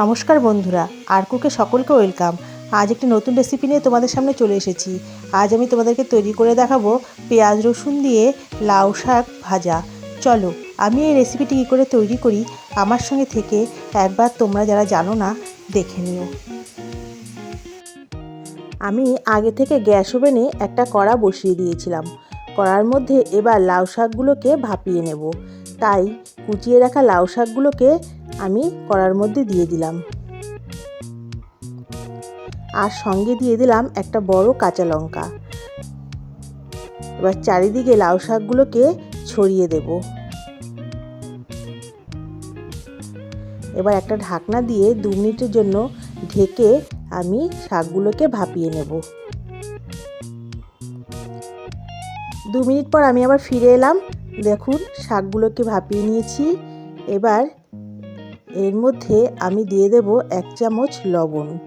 নমস্কার বন্ধুরা, আরকুকে সকলকে ওয়েলকাম। আজ একটি নতুন রেসিপি নিয়ে তোমাদের সামনে চলে এসেছি। আজ আমি তোমাদেরকে তৈরি করে দেখাবো পেঁয়াজ রসুন দিয়ে লাউ শাক ভাজা। চলো, আমি এই রেসিপিটি কী করে তৈরি করি, আমার সঙ্গে থেকে একবার তোমরা যারা জানো না, দেখে নিও। আমি আগে থেকে গ্যাস ওভেনে একটা কড়া বসিয়ে দিয়েছিলাম। কড়ার মধ্যে এবার লাউ শাকগুলোকে ভাপিয়ে নেব। তাই কুচিয়ে রাখা লাউ শাকগুলোকে আমি কড়ার মধ্যে দিয়ে দিলাম। আর সঙ্গে দিয়ে দিলাম একটা বড় কাঁচা লঙ্কা। এবার চারিদিকে লাউ শাকগুলোকে ছড়িয়ে দেব। এবার একটা ঢাকনা দিয়ে দু মিনিটের জন্য ঢেকে আমি শাকগুলোকে ভাপিয়ে নেব। দু মিনিট পর আমি আবার ফিরে এলাম। দেখুন, শাকগুলোকে ভাপিয়ে নিয়েছি। এবার এর মধ্যে আমি দিয়ে দেব এক চামচ লবণ।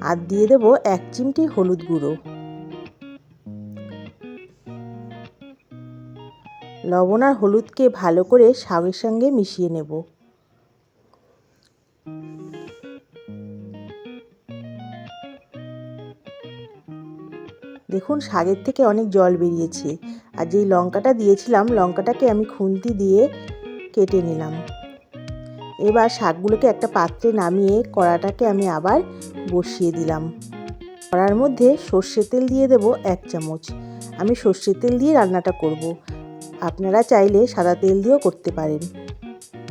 আর দিয়ে দেব এক চিমটি হলুদ গুঁড়ো। লবণ আর হলুদকে ভালো করে শাকের সঙ্গে মিশিয়ে নেব। দেখুন শাকের থেকে অনেক জল বেরিয়েছে। আর যেই লঙ্কাটা দিয়েছিলাম, লঙ্কাটাকে আমি খুন্তি দিয়ে কেটে নিলাম। এবার শাকগুলোকে একটা পাত্রে নামিয়ে কড়াটাকে আমি আবার বসিয়ে দিলাম। কড়ার মধ্যে সর্ষের তেল দিয়ে দেব এক চামচ। আমি সর্ষের তেল দিয়ে রান্নাটা করব। আপনারা চাইলে সাদা তেল দিয়েও করতে পারেন।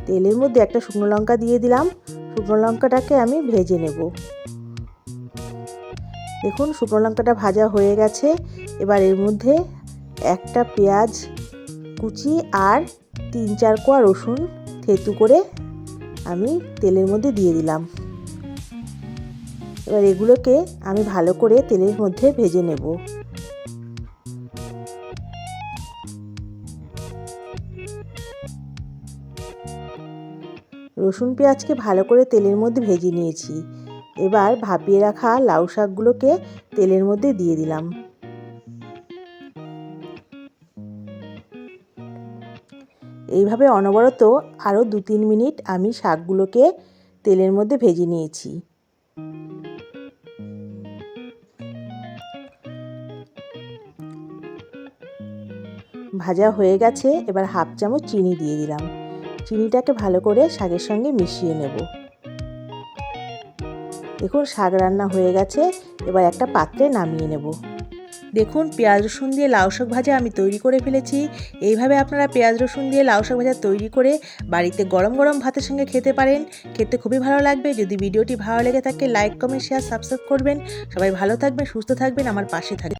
তেলের মধ্যে একটা শুকনো লঙ্কা দিয়ে দিলাম। শুকনো লঙ্কাটাকে আমি ভেজে নেব। দেখুন, শুকনো লঙ্কাটা ভাজা হয়ে গেছে। এবার এর মধ্যে একটা পেঁয়াজ কুচি আর তিন চার কোয়া রসুন থেতু করে আমি তেলের মধ্যে দিয়ে দিলাম। এবার এগুলোকে আমি ভালো করে তেলের মধ্যে ভেজে নেব। রসুন পেঁয়াজকে ভালো করে তেলের মধ্যে ভেজে নিয়েছি। এবার ভাপিয়ে রাখা লাউ শাকগুলোকে তেলের মধ্যে দিয়ে দিলাম। এইভাবে অনবরত আরও দু তিন মিনিট আমি শাকগুলোকে তেলের মধ্যে ভেজে নিয়েছি। ভাজা হয়ে গেছে, এবার হাফ চামচ চিনি দিয়ে দিলাম। চিনিটাকে ভালো করে শাকের সঙ্গে মিশিয়ে নেব। দেখুন, শাক রান্না হয়ে গেছে, এবার একটা পাত্রে নামিয়ে নেব। দেখুন, পেঁয়াজ রসুন দিয়ে লাউ শাক ভাজা আমি তৈরি করে ফেলেছি। এইভাবে আপনারা পেঁয়াজ রসুন দিয়ে লাউ শাক ভাজা তৈরি করে বাড়িতে গরম গরম ভাতের সঙ্গে খেতে পারেন। খেতে খুবই ভালো লাগবে। যদি ভিডিওটি ভালো লেগে থাকে, লাইক, কমেন্ট শেয়ার সাবস্ক্রাইব করবেন। সবাই ভালো থাকবেন, সুস্থ থাকবেন। আমার পাশে থাকবেন।